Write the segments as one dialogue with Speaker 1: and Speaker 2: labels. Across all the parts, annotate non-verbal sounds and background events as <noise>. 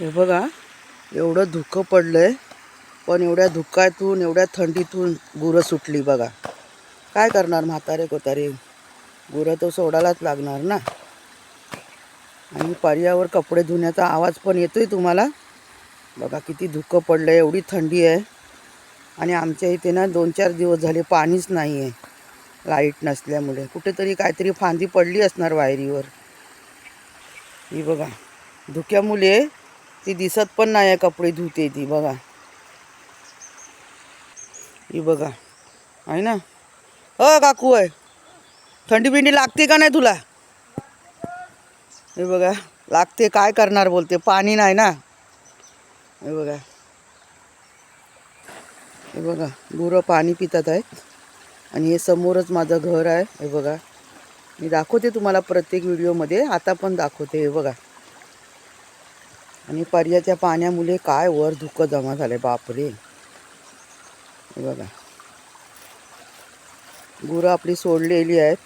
Speaker 1: हे बघा एवढं धुकं पडलं आहे पण एवढ्या धुक्यातून एवढ्या थंडीतून गुरं सुटली बघा. काय करणार म्हातारे कोतारे? गुरं तर सोडायलाच लागणार ना? आणि पर्यावर कपडे धुण्याचा आवाज पण येतो आहे तुम्हाला? बघा किती धुकं पडलं आहे एवढी थंडी आहे. आणि आमच्या इथे ना दोन चार दिवस झाले पाणीच नाही आहे लाइट नसल्यामुळे. कुठेतरी काहीतरी फांदी पडली असणार वायरीवर. ही बघा धुक्यामुळे ती दिसत पण नाही आहे कपडे धुते ती बघा. ही बघा. आहे ना? अ काकू आहे. थंडी बिंडी लागते का नाही तुला? हे बघा लागते काय करणार बोलते पाणी नाही ना? हे बघा. हे बघा गुरं पाणी पितात आहेत. आणि हे समोरच माझं घर आहे हे बघा. मी दाखवते तुम्हाला प्रत्येक व्हिडिओमध्ये आता पण दाखवते हे बघा. आणि पर्याच्या पाण्यामुळे काय वर धुकं जमा झालंय बापरे. बघा. गुरं आपली सोडलेली आहेत.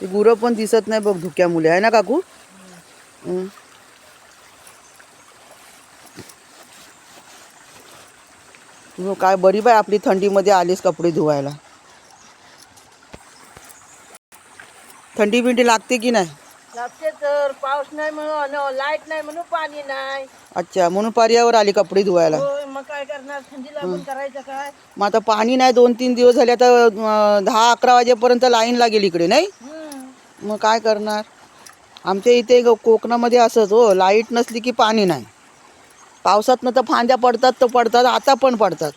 Speaker 1: ती गुरं पण दिसत नाही बघ धुक्यामुळे. आहे ना काकू? काय बरी बाय आपली थंडीमध्ये आलीस कपडे धुवायला. थंडी बिंडी लागते की नाही?
Speaker 2: लागते तर पाऊस नाही म्हणून लाइट नाही म्हणून पाणी नाही।
Speaker 1: अच्छा म्हणून पर्यावर आली कपडे धुवायला.
Speaker 2: होय मग काय करणार? थंडी लागून करायचं काय?
Speaker 1: मग आता पाणी नाही दोन तीन दिवस झाले आता अं, दहा अकरा वाजेपर्यंत लाईन लागेल इकडे नाही?
Speaker 2: हम्म.
Speaker 1: मग काय करणार? आमच्या इथे ग- कोकणामध्ये असंच हो लाइट नसली की पाणी नाही. पावसातनं तर फांद्या पडतात तर पडतात आता पण पडतात.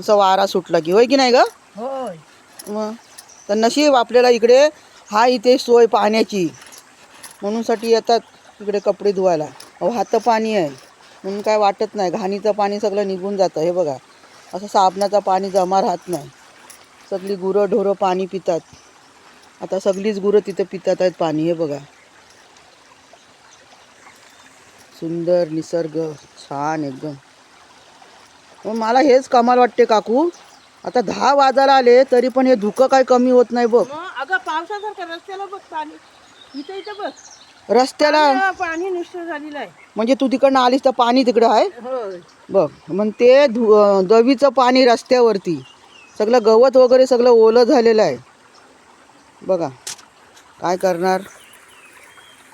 Speaker 1: असं वारा सुटला की होय की नाही ग?
Speaker 2: होय.
Speaker 1: मग तर नशीब आपल्याला इकडे हा इथे सोय पाण्याची. म्हणूनसाठी येतात इकडे कपडे धुवायला. हात पाणी आहे. म्हणून काय वाटत नाही. घाणीचं पाणी सगळं निघून जातं हे बघा. असं साबणाचं पाणी जमा राहत नाही. सगळी गुरं ढोरं पाणी पितात. आता सगळीच गुरं तिथं पितात आहेत पाणी हे बघा. सुंदर निसर्ग छान एकदम. मग मला हेच कमाल वाटते काकू. आता दहा वाजायला आले तरी पण हे धुकं काय कमी होत नाही बघ.
Speaker 2: अगं पावसासारखं रस्त्याला बघ पाणी. इथं इथं बघ.
Speaker 1: रस्त्याला?
Speaker 2: पाणी- नुसतं झालेलं आहे.
Speaker 1: म्हणजे तू तिकडनं आलीस तर पाणी तिकडं आहे?
Speaker 2: होय.
Speaker 1: बघ मग ते धु दवीचं पाणी रस्त्यावरती सगळं गवत वगैरे सगळं ओलं झालेलं आहे. बघा काय करणार?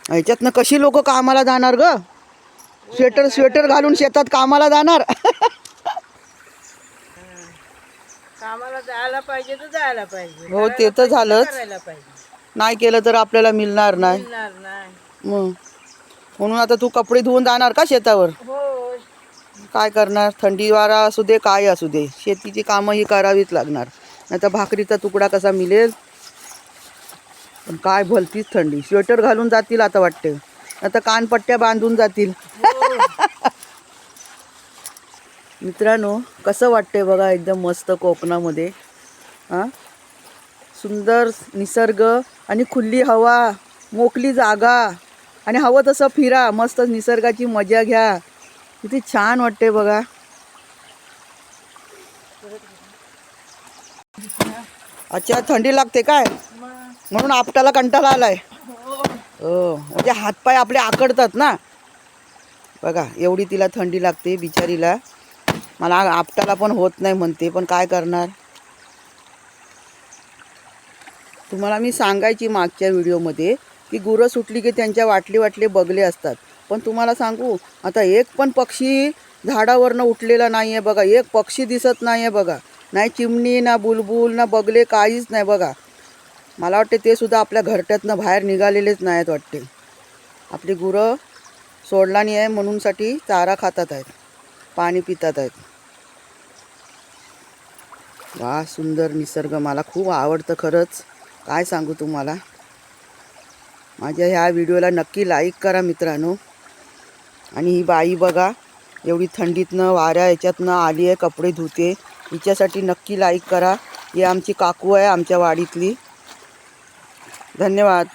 Speaker 1: ह्याच्यातनं कशी लोक कामाला जाणार ग? स्वेटर स्वेटर घालून शेतात कामाला जाणार? <laughs>
Speaker 2: कामाला जायला पाहिजे तर जायला पाहिजे.
Speaker 1: हो ते तर झालंच.
Speaker 2: करायला पाहिजे.
Speaker 1: नाही केलं तर आपल्याला मिळणार नाही.
Speaker 2: मिळणार नाही.
Speaker 1: मग. म्हणून आता तू कपडे धुवून जाणार का शेतावर? काय करणार? थंडी वारा असू दे काय असू दे. शेतीची कामं ही करावीच लागणार. नाही तर भाकरीचा तुकडा कसा मिळेल? पण काय भलतीच थंडी. स्वेटर घालून जातील आता वाटते. आता कानपट्ट्या बांधून जातील. <laughs> मित्रांनो कसं वाटतंय बघा एकदम मस्त कोकणामध्ये. हां? सुंदर निसर्ग आणि खुल्ली हवा मोकली जागा. आणि हवं तसं फिरा मस्त निसर्गाची मजा घ्या. किती छान वाटते बघा. अच्छा थंडी लागते काय? म्हणून आपटाला कंटाळा आलाय. हो म्हणजे हातपाय आपले आकडतात ना. बघा एवढी तिला थंडी लागते बिचारीला. मला आपटाला पण होत नाही म्हणते पण काय करणार? तुम्हाला मी सांगायची मागच्या व्हिडिओमध्ये की गुरं सुटली की त्यांच्या वाटले वाटले बगले असतात. पण तुम्हाला सांगू आता एक पण पक्षी झाडावरनं उठलेला नाही आहे बघा. एक पक्षी दिसत नाही आहे बघा. नाही चिमणी ना बुलबुल ना बगले काहीच नाही बघा. मला वाटते ते सुद्धा आपल्या घरट्यातनं बाहेर निघालेलेच नाही आहेत वाटते. आपली गुरं सोडला नाही आहे म्हणूनसाठी चारा खातात आहेत. पाणी पितात आहेत. वा सुंदर निसर्ग. मला खूप आवडतं खरंच. काय सांगू तुम्हाला? माझ्या ह्या व्हिडिओला नक्की लाईक करा मित्रांनो. आणि ही बाई बघा एवढी थंडीतनं वाऱ्या याच्यातनं आली आहे कपडे धुते. हिच्यासाठी नक्की लाईक करा. ही आमची काकू आहे आमच्या वाडीतली. धन्यवाद.